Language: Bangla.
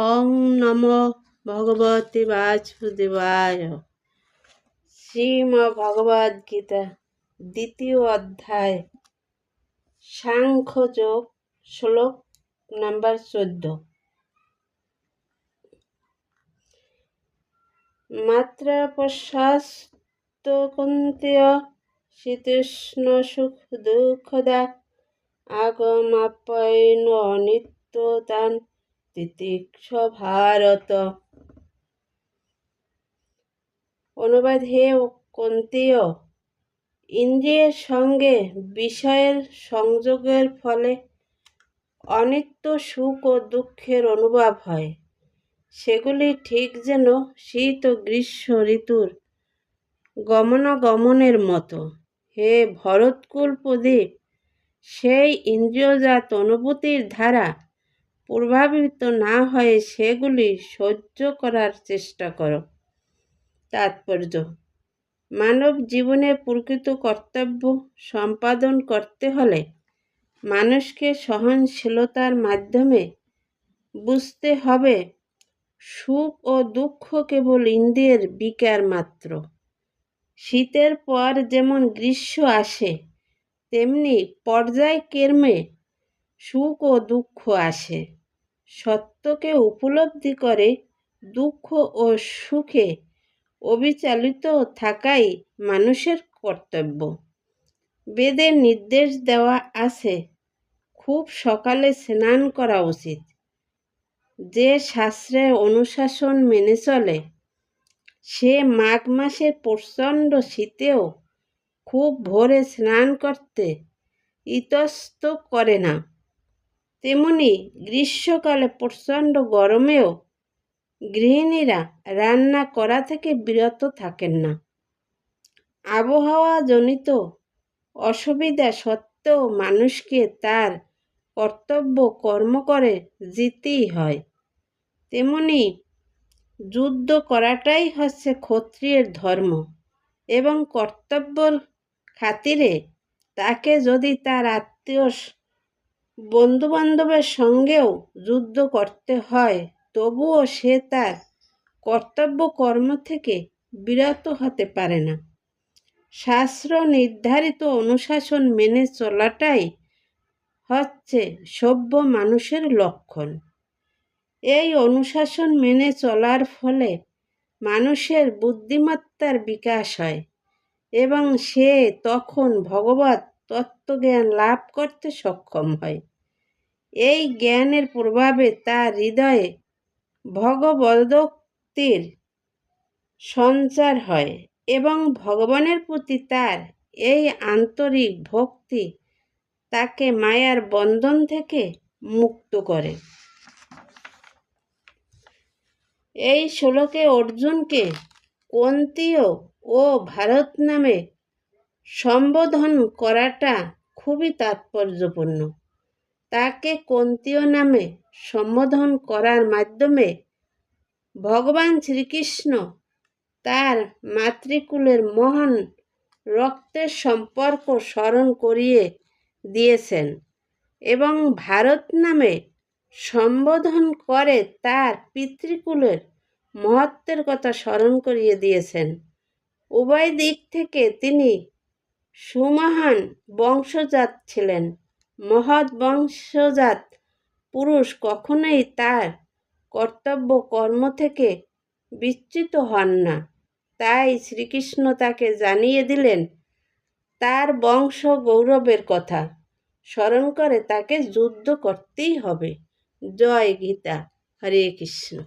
ওং নম ভগবতে বাসুদেবায়। শ্রীম ভগবদ গীতা দ্বিতীয় অধ্যায়, সাংখ্যযোগ, শ্লোক নাম্বার চোদ্দ। মাত্রা প্রশাস্ত কুন্তীয় শীতৃষ্ণ সুখ দুঃখদা আগমাপ্যায়ন নিত্যতান তিতিক্ষ ভারত অনুবাদ হে কন্তীয় ইন্দ্রিয়ের সঙ্গে বিষয়ের সংযোগের ফলে অনিত্য সুখ ও দুঃখের অনুভব হয় সেগুলি ঠিক যেন শীত ও গ্রীষ্ম ঋতুর গমনাগমনের মতো হে ভরতকুল প্রদীপ সেই ইন্দ্রিয়জাত অনুভূতির ধারা প্রভাবিত না হয়ে সেগুলি সহ্য করার চেষ্টা করো। তাৎপর্য, মানব জীবনে প্রকৃত কর্তব্য সম্পাদন করতে হলে মানুষকে সহনশীলতার মাধ্যমে বুঝতে হবে, সুখ ও দুঃখ কেবল ইন্দ্রিয়ের বিকার মাত্র। শীতের পর যেমন গ্রীষ্ম আসে, তেমনি পর্যায়ক্রমে সুখ ও দুঃখ আসে। সত্যকে উপলব্ধি করে দুঃখ ও সুখে অবিচালিত থাকাই মানুষের কর্তব্য। বেদে নির্দেশ দেওয়া আছে, খুব সকালে স্নান করা উচিত। যে শাস্ত্রের অনুশাসন মেনে চলে, সে মাঘ মাসের প্রচণ্ড শীতেও খুব ভোরে স্নান করতে ইতস্ত করে না। তেমনি গ্রীষ্মকালে প্রচণ্ড গরমেও গৃহিণীরা রান্না করা থেকে বিরত থাকেন না। আবহাওয়াজনিত অসুবিধা সত্ত্বেও মানুষকে তার কর্তব্য কর্ম করে যেতেই হয়। তেমনি যুদ্ধ করাটাই হচ্ছে ক্ষত্রিয়ের ধর্ম এবং কর্তব্যর খাতিরে তাকে যদি তার আত্মীয় বন্ধুবান্ধবের সঙ্গেও যুদ্ধ করতে হয়, তবুও সে তার কর্তব্য কর্ম থেকে বিরত হতে পারে না। শাস্ত্র নির্ধারিত অনুশাসন মেনে চলাটাই হচ্ছে সভ্য মানুষের লক্ষণ। এই অনুশাসন মেনে চলার ফলে মানুষের বুদ্ধিমত্তার বিকাশ হয় এবং সে তখন ভগবত তত্ত্বজ্ঞান লাভ করতে সক্ষম হয়। এই জ্ঞানের প্রভাবে তার হৃদয়ে ভগবদক্তির সঞ্চার হয় এবং ভগবানের প্রতি তার এই আন্তরিক ভক্তি তাকে মায়ার বন্ধন থেকে মুক্ত করে। এই শ্লোকে অর্জুনকে কন্তীয় ও ভারত নামে সম্বোধন করাটা খুবই তাৎপর্যপূর্ণ। তাকে কন্তীয় নামে সম্বোধন করার মাধ্যমে ভগবান শ্রীকৃষ্ণ তার মাতৃকুলের মহান রক্তের সম্পর্ক স্মরণ করিয়ে দিয়েছেন এবং ভারত নামে সম্বোধন করে তার পিতৃকুলের মহত্বের কথা স্মরণ করিয়ে দিয়েছেন। উভয় দিক থেকে তিনি সুমহান বংশজাত ছিলেন। মহৎ বংশজাত পুরুষ কখনোই তার কর্তব্য কর্ম থেকে বিচ্যুত হন না। তাই শ্রীকৃষ্ণ তাকে জানিয়ে দিলেন, তার বংশ গৌরবের কথা। স্মরণ করে তাকে যুদ্ধ করতেই হবে। জয় গীতা। হরে কৃষ্ণ।